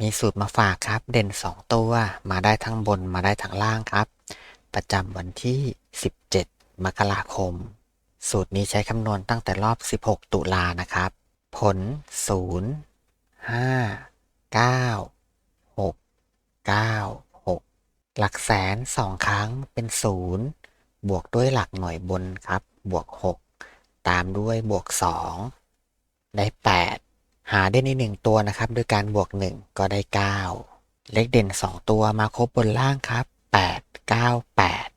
มีสูตรมาฝากครับ เด่น 2 ตัว มาได้ทั้งบนมาได้ทั้งล่างครับ ประจำวันที่ 17 มกราคม สูตรนี้ใช้คำนวณตั้งแต่รอบ 16 ตุลานะครับ ผล 0 5 9 6 9 6 หลักแสน 2 ครั้งเป็น 0 บวกด้วยหลักหน่วยบนครับ บวก 6 ตามด้วยบวก 2 ได้ 8 หาได้ในหนึ่งตัวนะครับด้วยการบวก 1 ก็ได้ 9 เลขเด่น 2 ตัวมาครบบนล่างครับ 8 9 8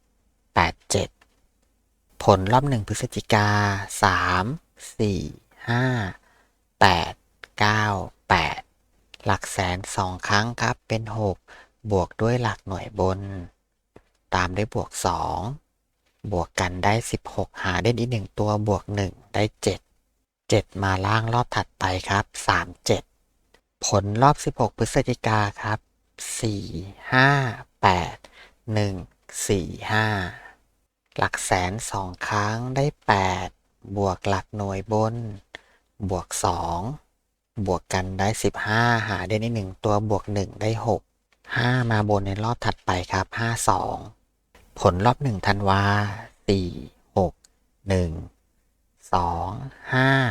8 7 ผลรอบ 1 พฤศจิกา 3 4 5 8 9 8 หลักแสน 2 ครั้งครับเป็น 6 บวกด้วยหลักหน่วยบน ตามด้วยบวก 2 บวกกันได้ 16 หาได้อีกหนึ่งตัวบวก 1 ได้ 7 7 มาล่างรอบถัดไปครับ 3 7 ผลรอบ 16 พฤศจิกาครับ 4 5 8 1 4 5 หลักแสน2ครั้งได้ 8 บวกหลักหน่วยบน บวก 2 บวกกันได้ 15 หาได้ในหนึ่งตัวบวก 1 ได้ 6 5 มาบนในรอบถัดไปครับ 5 2 ผลรอบ1ธันวา4 6 1 2 5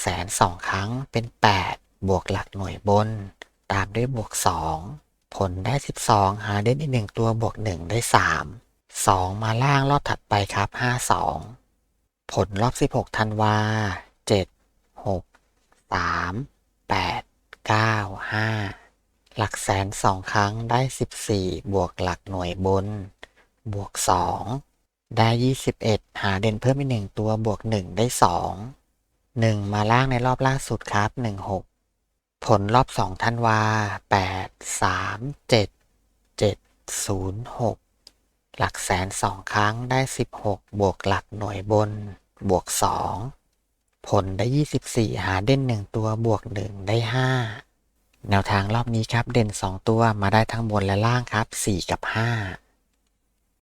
2หลักแสน2ครั้งเป็น 8 บวกหลักหน่วยบน ตามด้วยบวก 2 ผลได้ 12 หาได้ในหนึ่งตัวบวก 1 ได้ 3 2 มาล่างรอบถัดไปครับ 5 2 ผลรอบ 16ธันวา 7 6 3 8 9 5 หลักแสน2ครั้งได้ 14 บวกหลักหน่วยบน บวก 2 ได้ 21 หาเด่นเพิ่มอีกหนึ่งตัวบวก 1 ได้ 2 1 มาล่างในรอบล่าสุดครับ 16 ผลรอบ2ธันวา 8 3 7 7 0 6 หลักแสน 2 ครั้งได้ 16 บวกหลักหน่วยบน บวก 2 ผลได้ 24 หาเด่น 1 ตัวบวก 1 ได้ 5 แนวทางรอบนี้ครับเด่น 2 ตัวมาได้ทั้งบนและล่างครับ 4 กับ 5